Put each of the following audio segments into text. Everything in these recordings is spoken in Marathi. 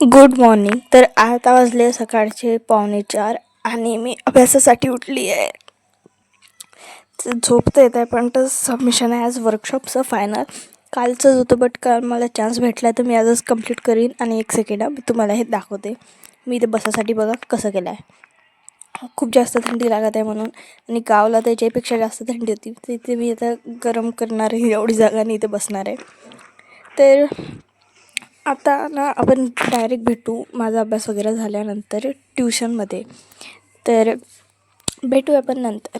गुड मॉर्निंग तर आता वाजले सकाळचे पावणे चार आणि मी अभ्यासासाठी उठली आहे तर झोप तर येत आहे पण तर सबमिशन आहे. आज वर्कशॉपचं फायनल कालचंच होतं बट काल मला चान्स भेटला तर मी आजच कंप्लीट करीन आणि एक सेकंड मी तुम्हाला हे दाखवते. मी इथे बसासाठी बघा कसं केलं आहे खूप जास्त थंडी लागत आहे म्हणून. आणि गावला त्याच्यापेक्षा जास्त थंडी होती तिथे मी आता गरम करणार आहे एवढी जागा नाही इथे बसणार आहे. तर आता ना आपण डायरेक्ट भेटू माझा अभ्यास वगैरे झाल्यानंतर ट्युशनमध्ये तर भेटू आपण नंतर.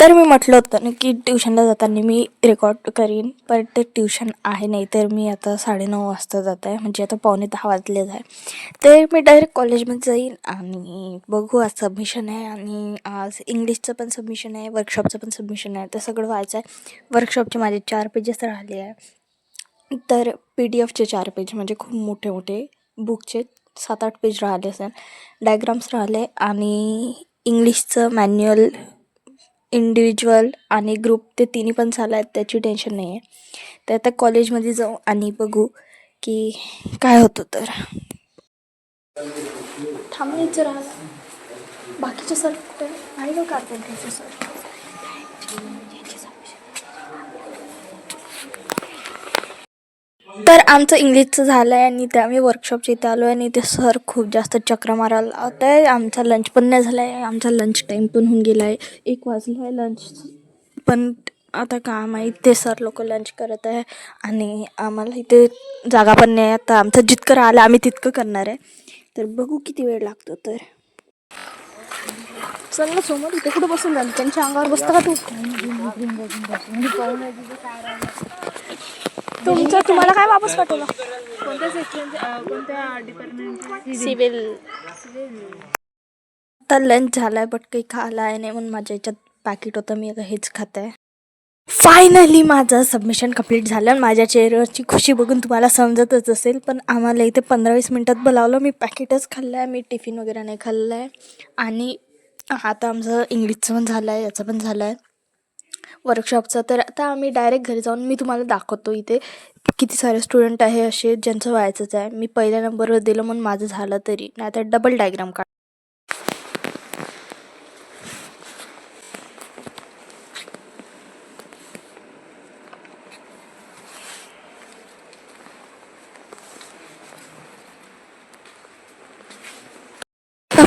तर मी म्हटलं होतं ना की ट्युशनला जाताना मी रेकॉर्ड करीन पण ते ट्युशन आहे नाही तर मी आता साडेनऊ वाजता जात आहे म्हणजे आता पावणे दहा वाजलेच आहे. तर मी डायरेक्ट कॉलेजमध्ये जाईन आणि बघू आज सबमिशन आहे आणि आज इंग्लिशचं पण सबमिशन आहे वर्कशॉपचं पण सबमिशन आहे ते सगळं व्हायचं आहे वर्कशॉपचे माझे चार पेजेस राहिले आहे. तर पी डी एफचे चार पेज म्हणजे खूप मोठे मोठे बुकचे सात आठ पेज राहिले असेल. डायग्राम्स राहिले आणि इंग्लिशचं मॅन्युअल इंडिव्हिज्युअल आणि ग्रुप ते तिन्ही पण झालं आहेत त्याची टेन्शन नाही आहे तर आता कॉलेजमध्ये जाऊ आणि बघू की काय होतं तर. थांबायचं राहिलं बाकीचे सर कुठे आणि का कार्पेंटरचे सर तर आमचं इंग्लिशचं झालं आहे आणि ते आम्ही वर्कशॉपच्या इथे आलो आहे आणि ते सर खूप जास्त चक्र मारायला लावत आहे आमचा लंच पण नाही झाला आहे आमचा लंच टाईम पण होऊन गेला आहे एक वाजला आहे लंच पण आता काम आहे. ते सर लोक लंच करत आहे. आणि आम्हाला इथे जागा पण नाही. आहे. आता आमचं जितकं राहिलं आम्ही तितकं करणार आहे. तर बघू किती वेळ लागतो तर. चल ना समोर इथे कुठं बसून राहिलं? त्यांच्या अंगावर बसतं का तू? तुमचं तुम्हाला काय वापस पाठवलं? कोणत्या सेक्शन कोणत्या डिपार्टमेंट सिव्हिल आता लंच झालाय बट काही खायला आहे नाही म्हणून माझ्या याच्यात पॅकेट होतं मी आता हेच खात. आहे फायनली माझं सबमिशन कंप्लीट झालं आणि माझ्या चेहऱ्यावरची खुशी बघून तुम्हाला समजतच असेल पण आम्हाला इथे पंधरा वीस मिनटात बोलावलं मी पॅकेटच खाल्लं आहे मी टिफिन वगैरे नाही खाल्लं आहे आणि आता आमचं इंग्लिशचं पण झालं आहे याचं पण झालं आहे वर्कशॉपचा तर आता आम्ही डायरेक्ट घरी जाऊन मी तुम्हाला दाखवतो इथे किती सारे स्टुडंट आहे असे ज्यांचं व्हायचंच आहे. मी पहिल्या नंबरवर दिलं म्हणून माझं झालं तरी. नाही तर डबल डायग्राम काढ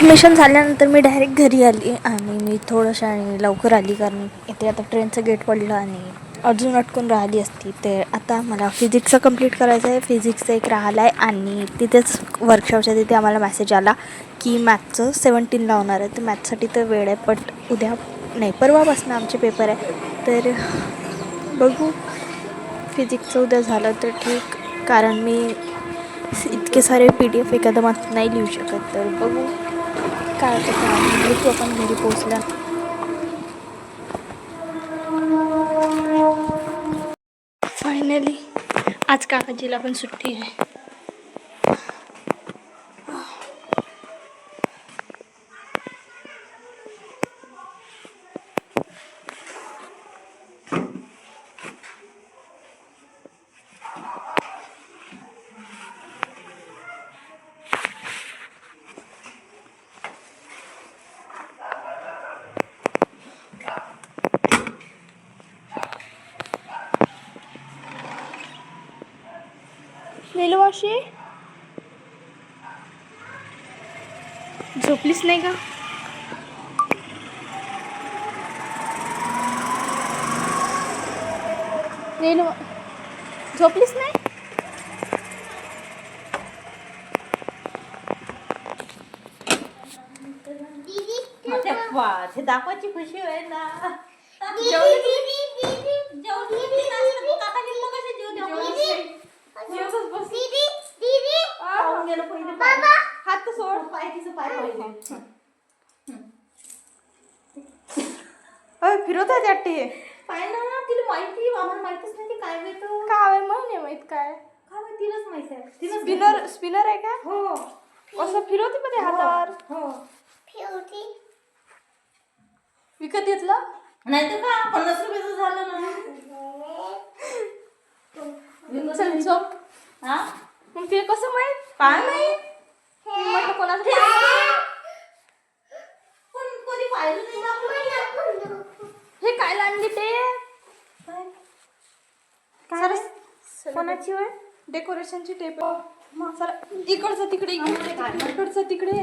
ॲडमिशन झाल्यानंतर मी डायरेक्ट घरी आली आणि मी थोडंसं आणि लवकर आली कारण इथे आता ट्रेनचं गेट पडलं आणि अजून अटकून राहिली असती. तर आता मला फिजिक्सचं कंप्लीट करायचं आहे. फिजिक्सचं एक राहिलं आहे आणि तिथेच वर्कशॉपच्या तिथे आम्हाला मेसेज आला की मॅथचं सेवन्टीन लावणार आहे. तर मॅथ्ससाठी तर वेळ आहे बट उद्या नाही परवापासून आमचे पेपर आहे. तर बघू. फिजिक्सचं उद्या झालं तर ठीक. कारण मी इतके सारे पी डी एफ एका मात नाही लिहू शकत तर बघू. काय होतं भेटू पोचल्या फायनली आज काकाजीला पण सुट्टी वाशी झोपलीच नाही का नीलू झोपलीच नाही ते दाखवायची खुशी आहे ना हात तर सोड पाय तिचं पाय अय फिरवत आहे त्याटी पाय ना तिला माहिती आम्हाला माहितीच नाही ती काय भेटो काय माहिती माहीत काय. काय माहिती तिलाच माहिती आहे. तिलाच स्पिनर स्पिनर आहे. का? हो. असं फिरवते पण ते हातावर. हो. विकत घेतलं? नाही तर का? पन्नास रुपयाचं झालं ना. चल झोप. हा? मग ते कसं माहीत? काय माहीत मी म्हटलं कोणाचं. हे काय आणली ते? काय? कोणाची होय? डेकोरेशनची टेप सर इकडचं तिकडे इकडचं इकडचं तिकडे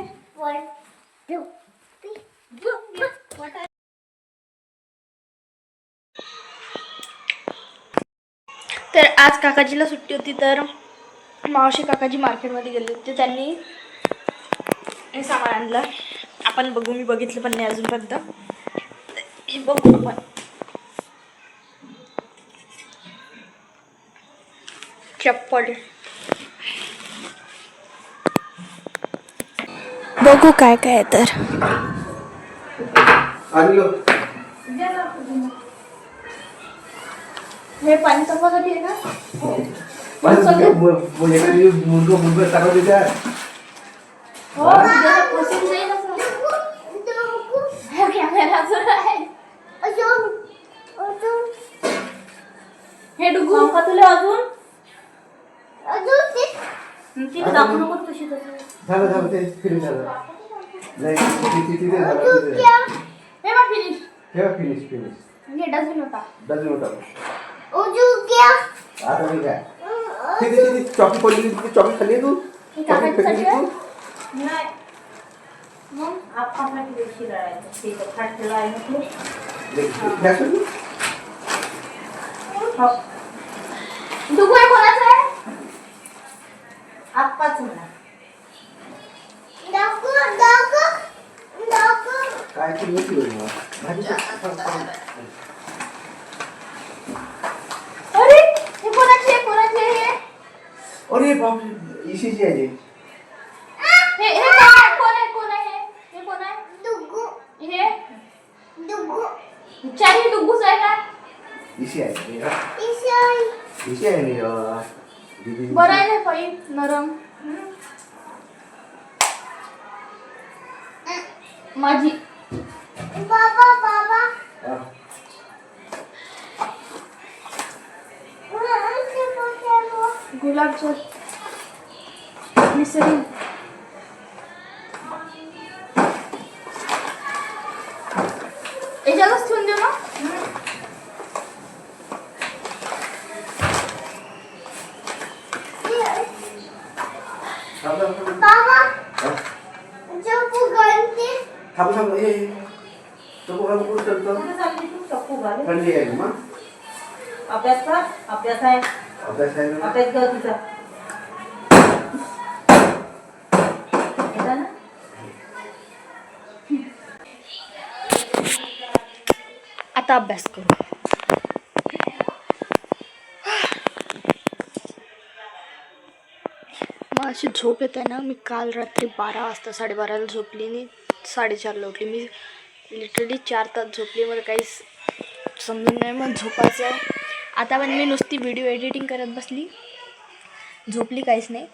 तर आज काकाजीला सुट्टी होती तर मावशी काकाजी मार्केटमध्ये गेले होते त्यांनी हे सामान आणलं. आपण बघू मी बघितलं पण नाही अजूनपर्यंत. हे बघू आपण. चप्पल बघू काय काय तर. हे पाणी तापवासाठी आहे ना? माझं मुलगा मुलगा मुलगा टाकत होत्या हो बसून जाईल असं. हे कॅमेराचं आहे. हे डुगू का तुला अजून तिथे दाखवू नको तशी तसं झालं झालं ते फिनिश झालं नाही ति- ति- तिथे झालं तिथे झालं. हे बघ फिनिश ठेवा फिनिश फिनिश हे डझन होता डझन होता आता मी काय तिथे तिथे चॉकी पडली तिथे चॉकी खाल्ली तू हे चॉकी काकांसाठी फेकली आहे? तू नाही मग आपल्यासाठी बेडशीट आहे ते तर फाटलेलं आहे ना ते. ले- हे असं तू? डुगू हे कोणाचं आहे आप्पाच म्हणा काय तू मोठी होईल मला. भाजी टाक. अरे हे कोणाचे आहे कोणाचे आहे हे अरे बाप इशीची आहे ती. हे हे कोण आहे? कोण आहे? कोण आहे? हे? हे कोण आहे? हे? चार हे डुगूच आहे का? इशी आहे ती. इशी आहे नी, अं, दीदी. बरं आहे ना पाई नरम. माझी. हा. गुलाबजल मिसरी याच्यातच ठेवून देऊ ना थांब, थांब. हा. ये, ये. तो बघा, कुठं चालतं? कुठे चालली तू चक्कू घालून थंडी आहे ना? अभ्यास कर अभ्यास आहे अभ्यास आहे ना? अभ्यास कर तुझा. आता अभ्यास करू. मग अशी झोप येते ना मी काल रात्री बारा वाजता साडेबाराला झोपली आणि साडेचारला उठली. मी लिटरली चार तास झोपली. मला काहीच समजून नाही मग झोपायचं आहे. आता पण मी नुसती व्हिडिओ एडिटिंग करत बसली. झोपली काहीच नाही.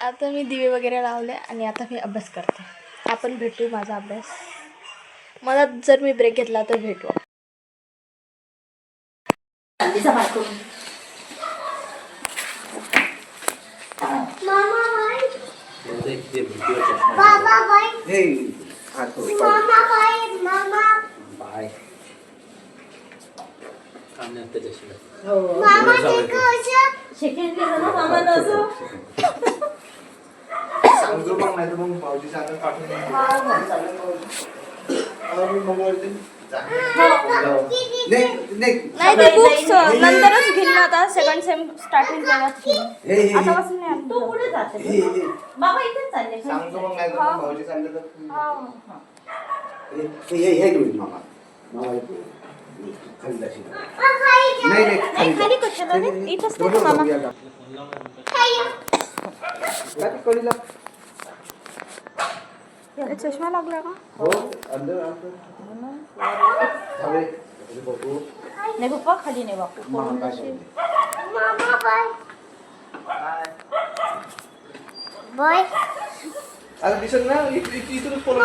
आता मी दिवे वगैरे लावले आणि आता मी अभ्यास करते. आपण भेटू माझा अभ्यास. मला जर मी ब्रेक घेतला तर भेटू. चाललीचा बाय करून हे, हा, तो. बाय. सेकंड केलं ना मामानं असं? सांगतो मग नाही तर मग भाऊजी सांगत पाठवून देईल. अरे, मग वरती जा. नाही, नाही. नाही ते बुक्स नंतरच घेईन ना आता. सेकंड सेम स्टार्टिंग हे, हे, हे. आतापासून नाही. तू हे, हे. बाबा इथेच चालले सांगतो मग नाही तर मग भाऊजी सांगत तर- हा. हे, हे, हे घेऊन मामा. मामा? हे, हे, हे. इथंच दोन नाही का मामा? भाऊ या. काय ते कळीला? हे चष्मा लागला का हो अंदर अंदर थांबे. इकडे बघू. नाही पप्पा खाली नाही बापू मामा काय करते? आता दिसत ना इथे- इथे- इथूनच फोन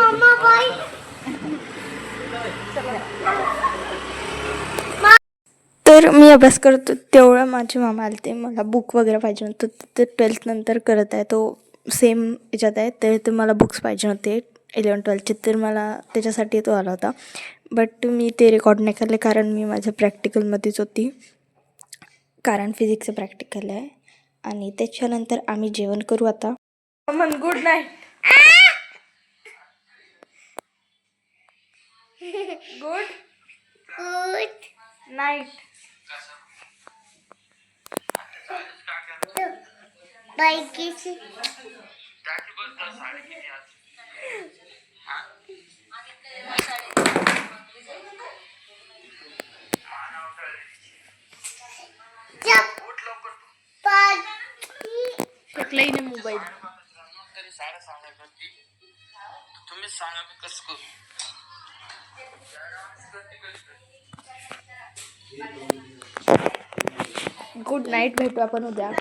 तर मी अभ्यास करतो तेवढं माझे मामा आले ते मला बुक वगैरे पाहिजे नव्हतं ते ट्वेल्थ नंतर करत आहे. तो सेम याच्यात आहे. तर ते मला बुक्स पाहिजे नव्हते इलेवन ट्वेल्थचे तर मला त्याच्यासाठी तो आला होता. बट मी ते रेकॉर्ड नाही केले कारण मी माझ्या प्रॅक्टिकलमध्येच होती. कारण फिजिक्सचं प्रॅक्टिकल आहे. आणि त्याच्यानंतर आम्ही जेवण करू आता. मन good night good good night बाईकीची फेकलाही नाही मोबाईल. तुम्ही सांगा मी कसं करू गुड नाईट भेटू आपण उद्या.